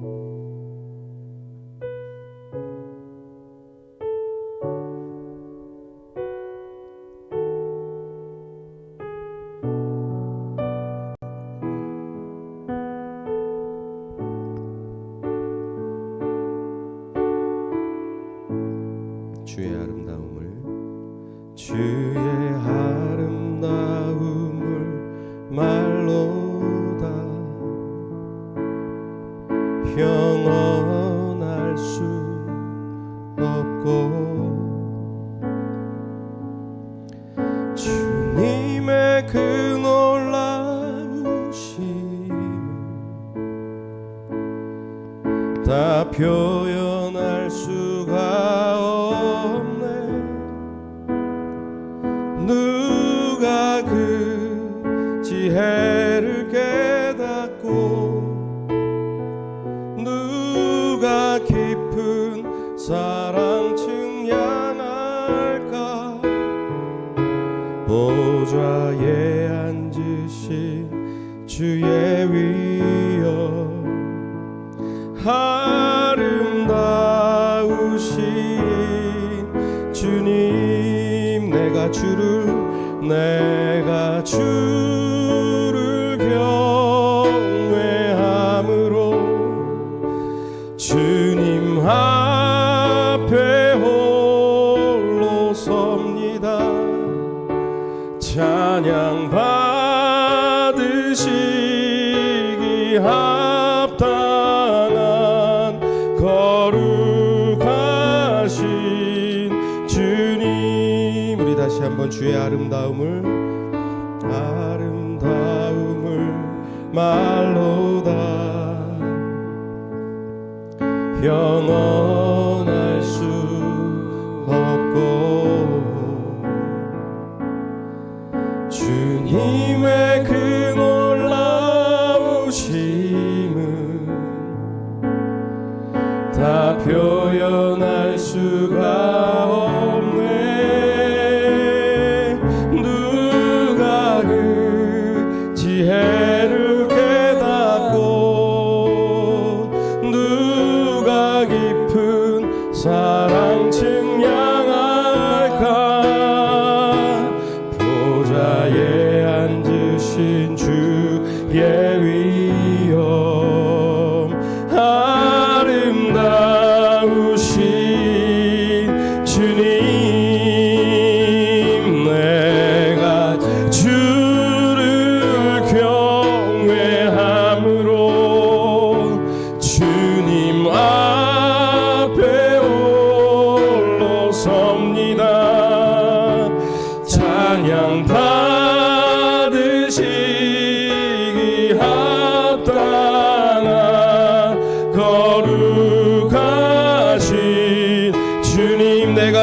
Música 형언할 수 없고 주님의 그 놀라우심 다 표현할 수가 없네. 누가 그 지혜 사랑 증량할까? 보좌에 앉으신 주의 위엄 아름다우신 주님 내가 주를 내가 주 한번 주의 아름다움을 아름다움을 말로다. 영원할 수 없고 주님의 그 아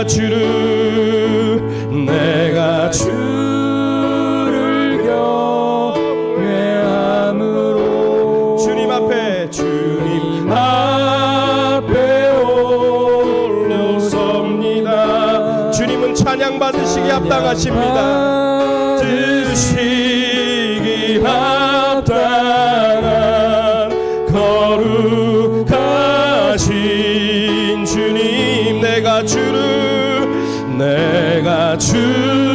주를 내가 주를 경외함으로. 주님 앞에 주님 앞에 홀로 섭니다. 주님은 찬양 받으시기 합당하십니다. 드시기 합당한 거룩하신 주님 내가 주를 주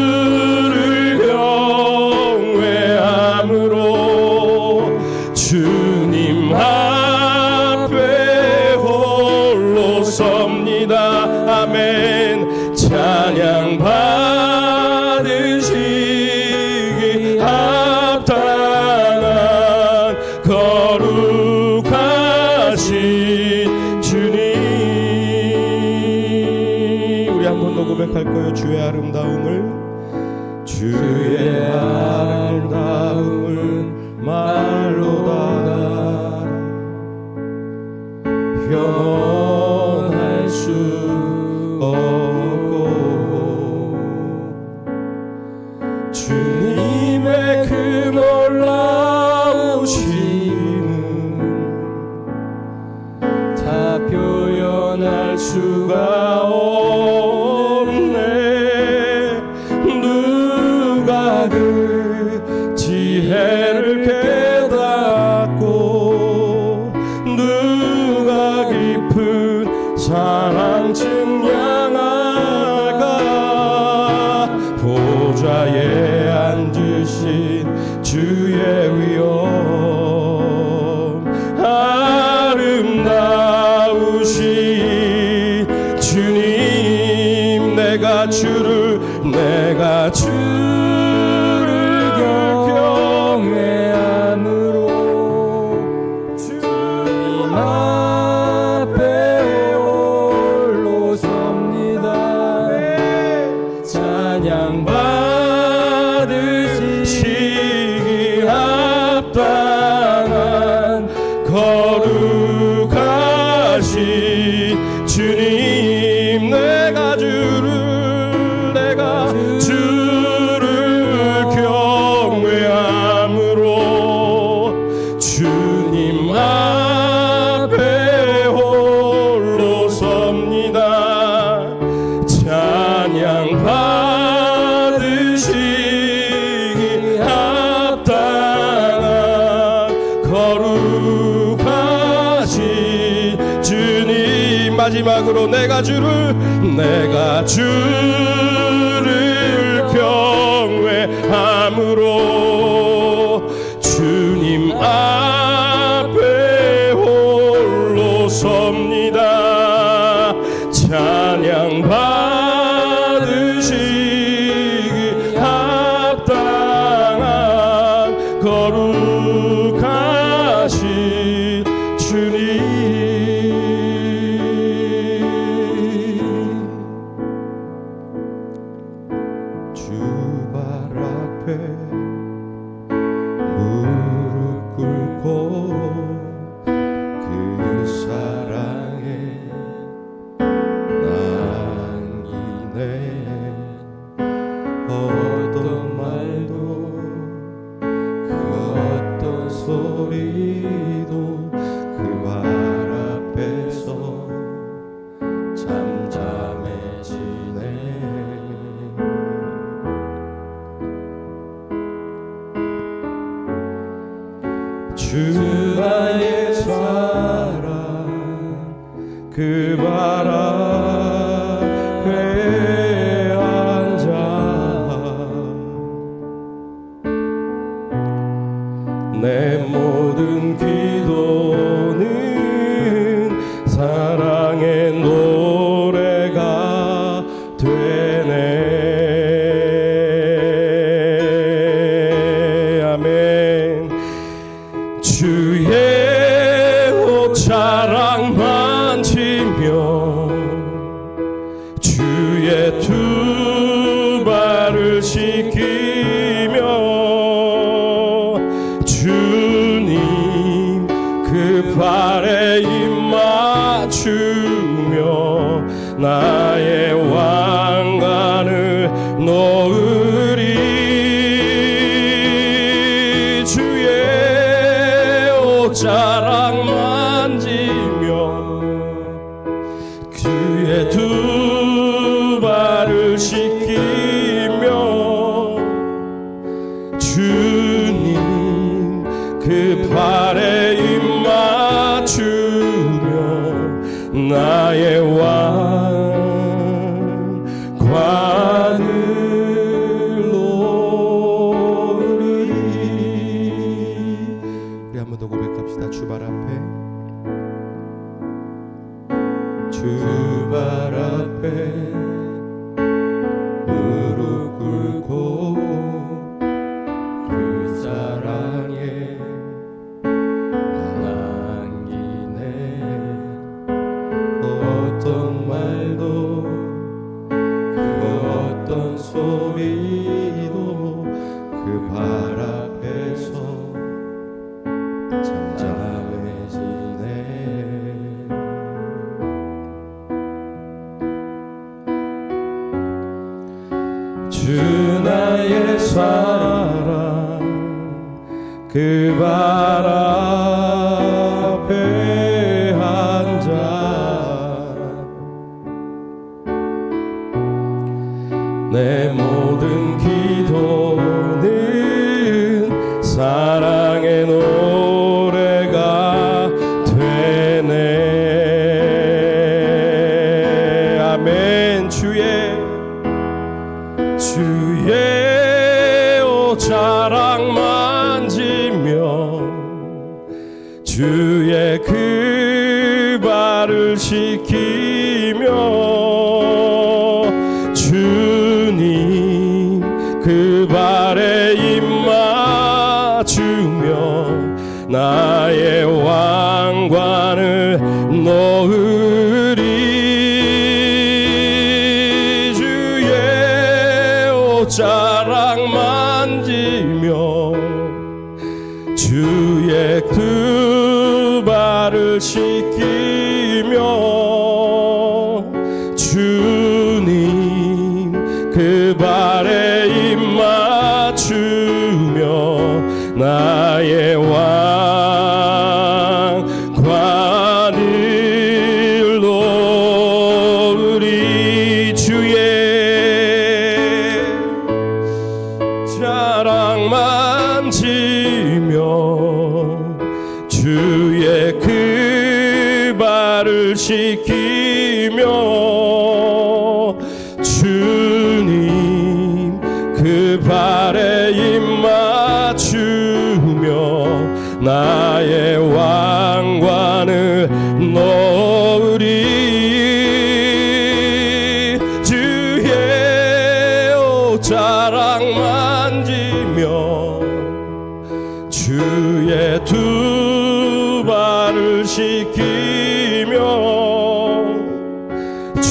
고백할 거예요 주의 아름다움을. 주의 아름다움을 Yeah. 마지막으로 내가 주를 내가 주를 경외함으로. 내 모든 기도는 사랑의 노래가 되네. 아멘. 주의 옷 자랑만 두 발을 시키며 주님 그 발에 입 맞추며 나의 왕관을 놓으리. 주의 옷자락 만지며 그의 두 우리 한 번 더 고백합시다. 주발 앞에 주발 앞에 그 발에 입 맞추며 나의 왕관을 놓으리. 주의 옷자락 만지며 주의 두 발을 씻기며 주님 그 발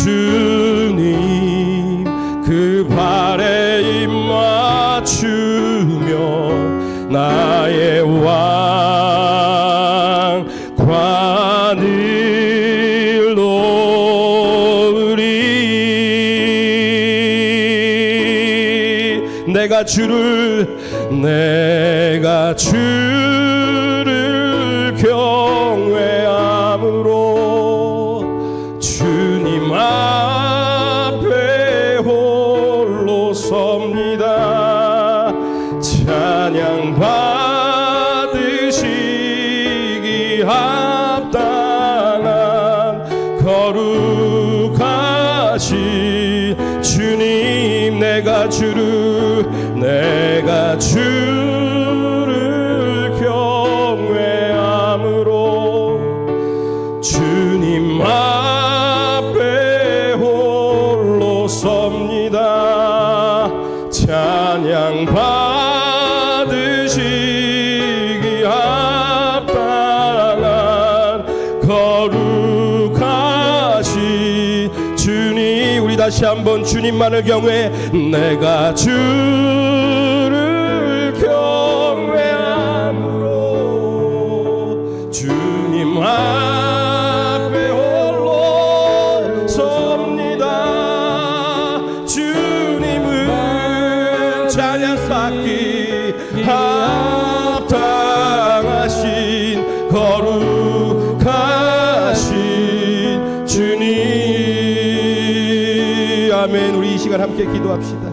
주님 그 발에 입 맞추며 나의 왕 관을 놓으리 내가 주를 내가 주 한번 주님만을 경외 내가 주 함께 기도합시다.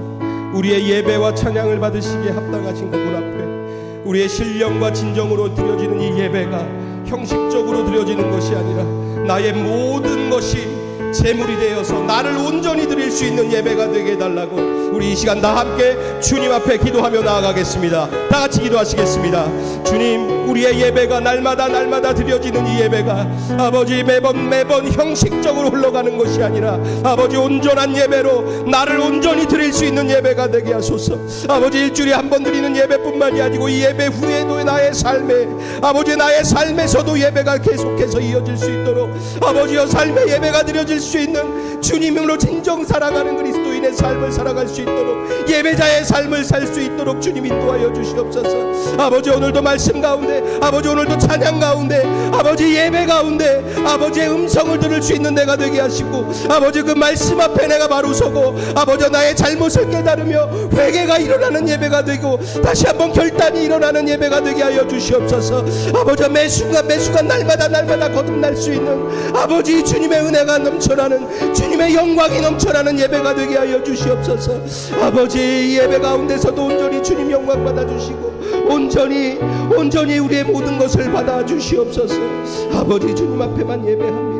우리의 예배와 찬양을 받으시기에 합당하신 그분 앞에 우리의 신령과 진정으로 드려지는 이 예배가 형식적으로 드려지는 것이 아니라 나의 모든 것이 제물이 되어서 나를 온전히 드릴 수 있는 예배가 되게 해달라고 우리 이 시간 다 함께 주님 앞에 기도하며 나아가겠습니다. 다 같이 기도하시겠습니다. 주님 우리의 예배가 날마다 날마다 드려지는 이 예배가 아버지 매번 매번 형식적으로 흘러가는 것이 아니라 아버지 온전한 예배로 나를 온전히 드릴 수 있는 예배가 되게 하소서. 아버지 일주일에 한 번 드리는 예배뿐만이 아니고 이 예배 후에도 나의 삶에 아버지 나의 삶에서도 예배가 계속해서 이어질 수 있도록 아버지여 삶의 예배가 드려질 수 있는 주님으로 진정 사랑하는 그리스도인의 삶을 살아갈 수 있도록 예배자의 삶을 살 수 있도록 주님 인도하여 주시옵소서. 아버지 오늘도 말씀 가운데 아버지 오늘도 찬양 가운데 아버지 예배 가운데 아버지의 음성을 들을 수 있는 내가 되게 하시고 아버지 그 말씀 앞에 내가 바로 서고 아버지 나의 잘못을 깨달으며 회개가 일어나는 예배가 되고 다시 한번 결단이 일어나는 예배가 되게 하여 주시옵소서. 아버지 매 순간 매 순간 날마다 날마다 거듭날 수 있는 아버지 주님의 은혜가 넘쳐 나는 주님의 영광이 넘쳐나는 예배가 되게 하여 주시옵소서. 아버지 이 예배 가운데서도 온전히 주님 영광 받아 주시고 온전히 온전히 우리의 모든 것을 받아 주시옵소서. 아버지 주님 앞에만 예배합니다